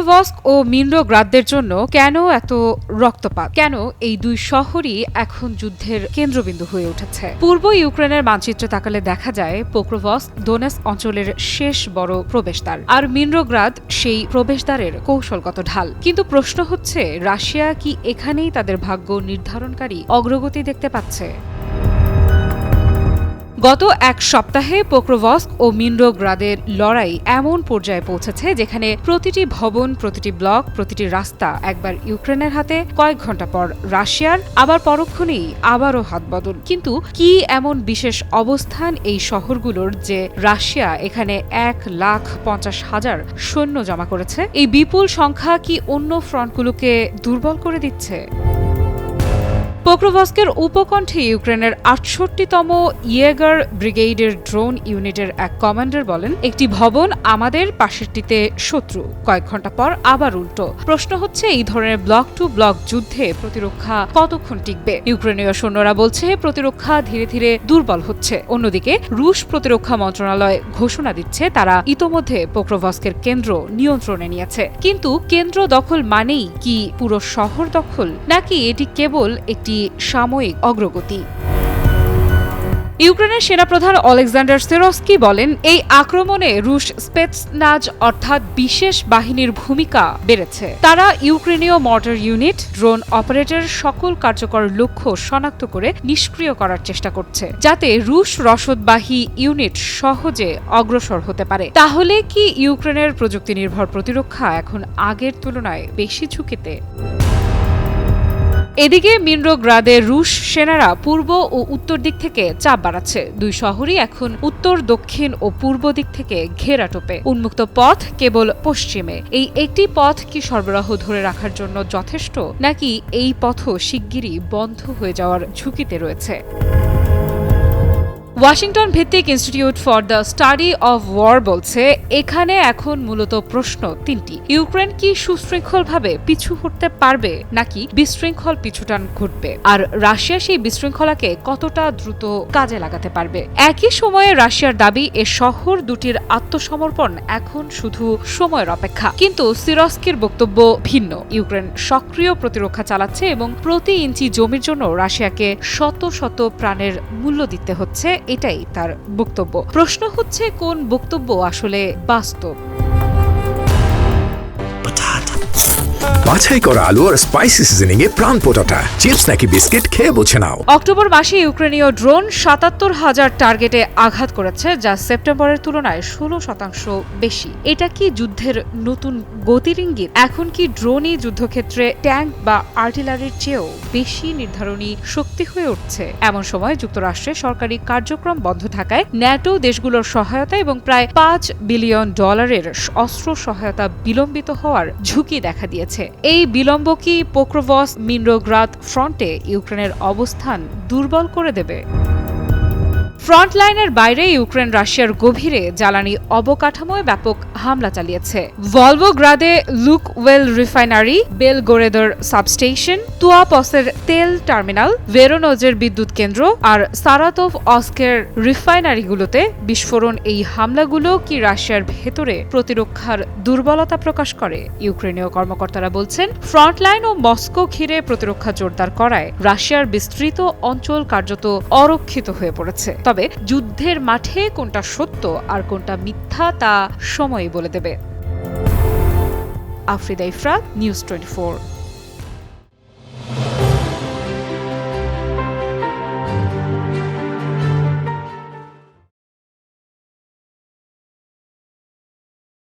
Pokrovsk ও মিন্ডোগ্রাদদের জন্য কেন এত রক্তপাত? কেন এই দুই শহরই এখন যুদ্ধের কেন্দ্রবিন্দু হয়ে উঠেছে? পূর্ব ইউক্রেনের মানচিত্রে তাকালে দেখা যায়, পোক্রোভস্ক দোনেস অঞ্চলের শেষ বড় প্রবেশদ্বার, আর মিন্ডোগ্রাদ সেই প্রবেশদ্বারের কৌশলগত ঢাল। কিন্তু প্রশ্ন হচ্ছে, রাশিয়া কি এখানেই তাদের ভাগ্য নির্ধারণকারী অগ্রগতি দেখতে পাচ্ছে? গত এক সপ্তাহে পোক্রোভস্ক ও মিন্ডোগ্রাদের লড়াই এমন পর্যায়ে পৌঁছেছে যেখানে প্রতিটি ভবন, প্রতিটি ব্লক, প্রতিটি রাস্তা একবার ইউক্রেনের হাতে, কয়েক ঘণ্টা পর রাশিয়ার, আবার পরক্ষণেই আবারও হাত বদল। কিন্তু কি এমন বিশেষ অবস্থান এই শহরগুলোর যে রাশিয়া এখানে এক লাখ পঞ্চাশ হাজার সৈন্য জমা করেছে? এই বিপুল সংখ্যা কি অন্য ফ্রন্টগুলোকে দুর্বল করে দিচ্ছে? পোক্রোভস্কের উপকণ্ঠে ইউক্রেনের আটষট্টিতম ইয়েগার ব্রিগেডের ড্রোন ইউনিটের এক কমান্ডার বলেন, একটি ভবন আমাদের পাশেরটিতে শত্রু। কয়েক ঘণ্টা পর আবার উল্টো। প্রশ্ন হচ্ছে, এই ধরনের ব্লক টু ব্লক যুদ্ধে প্রতিরক্ষা কতক্ষণ টিকবে? ইউক্রেনীয় সৈন্যরা বলছে, প্রতিরক্ষা ধীরে ধীরে দুর্বল হচ্ছে। অন্যদিকে, রুশ প্রতিরক্ষা মন্ত্রণালয় ঘোষণা দিচ্ছে, তারা ইতোমধ্যে পোক্রোভস্কের কেন্দ্র নিয়ন্ত্রণে নিয়েছে। কিন্তু কেন্দ্র দখল মানেই কি পুরো শহর দখল? নাকি এটি কেবল একটি সাময়িক অগ্রগতি। ইউক্রেনের সেনাপ্রধান অলেকজান্ডার সেরস্কি বলেন, এই আক্রমণে রুশ স্পেটসনাজ অর্থাৎ বিশেষ বাহিনীর ভূমিকা বেড়েছে। তারা ইউক্রেনীয় মর্টার ইউনিট, ড্রোন অপারেটর সকল কার্যকর লক্ষ্য শনাক্ত করে নিষ্ক্রিয় করার চেষ্টা করছে, যাতে রুশ রসদবাহী ইউনিট সহজে অগ্রসর হতে পারে। তাহলে কি ইউক্রেনের প্রযুক্তি নির্ভর প্রতিরক্ষা এখন আগের তুলনায় বেশি ঝুঁকিতে? এদিকে মিনরোগ্রাদে রুশ সেনারা পূর্ব ও উত্তর দিক থেকে চাপ বাড়াচ্ছে। দুই শহরই এখন উত্তর, দক্ষিণ ও পূর্ব দিক থেকে ঘেরা টোপে। উন্মুক্ত পথ কেবল পশ্চিমে। এই একটি পথ কি সরবরাহ ধরে রাখার জন্য যথেষ্ট? নাকি এই পথও শিগগিরই বন্ধ হয়ে যাওয়ার ঝুঁকিতে রয়েছে? ওয়াশিংটন ভিত্তিক institute for the study of war বলছে, এখানে এখন মূলত প্রশ্ন তিনটি। ইউক্রেন কি সুশৃঙ্খলভাবে পিছু হটতে পারবে নাকি বিশৃঙ্খল পিছুটান ঘটবে? আর রাশিয়া সেই বিশৃঙ্খলাকে কতটা দ্রুত কাজে লাগাতে পারবে? একই সময়ে রাশিয়ার দাবি, এ শহর দুটির আত্মসমর্পণ এখন শুধু সময়ের অপেক্ষা। কিন্তু সিরস্কির বক্তব্য ভিন্ন। ইউক্রেন সক্রিয় প্রতিরক্ষা চালাচ্ছে এবং প্রতি ইঞ্চি জমির জন্য রাশিয়াকে শত শত প্রাণের মূল্য দিতে হচ্ছে এটাই তার বক্তব্য। প্রশ্ন হচ্ছে কোন বক্তব্য আসলে বাস্তব? বাছাই করা আলু আর স্পাইসি সিজনিং এ প্রাণ পোটাটা চিপস নাকি বিস্কিট, খেয়ে বুঝে নাও। অক্টোবর মাসে ইউক্রেনীয় ড্রোন সাতাত্তর হাজার টার্গেটে আঘাত করেছে, যা সেপ্টেম্বরের তুলনায় ষোলো শতাংশ বেশি। এটা কি যুদ্ধের নতুন গতির ইঙ্গিত? এখন কি ড্রোনই যুদ্ধক্ষেত্রে ট্যাঙ্ক বা আর্টিলারির চেয়েও বেশি নির্ধারণী শক্তি হয়ে উঠছে? এমন সময় যুক্তরাষ্ট্রে সরকারি কার্যক্রম বন্ধ থাকায় ন্যাটো দেশগুলোর সহায়তা এবং প্রায় পাঁচ বিলিয়ন ডলারের অস্ত্র সহায়তা বিলম্বিত হওয়ার ঝুঁকি দেখা দিয়েছে। এই বিলম্ব কি পোক্রোভস মিন্ডোগ্রাদ ফ্রন্টে ইউক্রেনের অবস্থান দুর্বল করে দেবে? ফ্রন্টলাইনের বাইরে ইউক্রেন, রাশিয়ার গভীরে জ্বালানি অবকাঠামোয় ব্যাপক হামলা চালিয়েছে। ভলভোগ্রাদে লুকওয়েল রিফাইনারি, বেলগোরেদর সাবস্টেশন, তুয়াপসের তেল টার্মিনাল, ভেরোনোজের বিদ্যুৎ কেন্দ্র আর সারাতোভ অস্কের রিফাইনারিগুলোতে বিস্ফোরণ। এই হামলাগুলো কি রাশিয়ার ভেতরে প্রতিরক্ষার দুর্বলতা প্রকাশ করে? ইউক্রেনীয় কর্মকর্তারা বলছেন, ফ্রন্টলাইন ও মস্কো ঘিরে প্রতিরক্ষা জোরদার করায় রাশিয়ার বিস্তৃত অঞ্চল কার্যত অরক্ষিত হয়ে পড়েছে। তবে যুদ্ধের মাঠে কোনটা সত্য আর কোনটা মিথ্যা তা সময়ই বলে দেবে। Afrida Ifrat, news twenty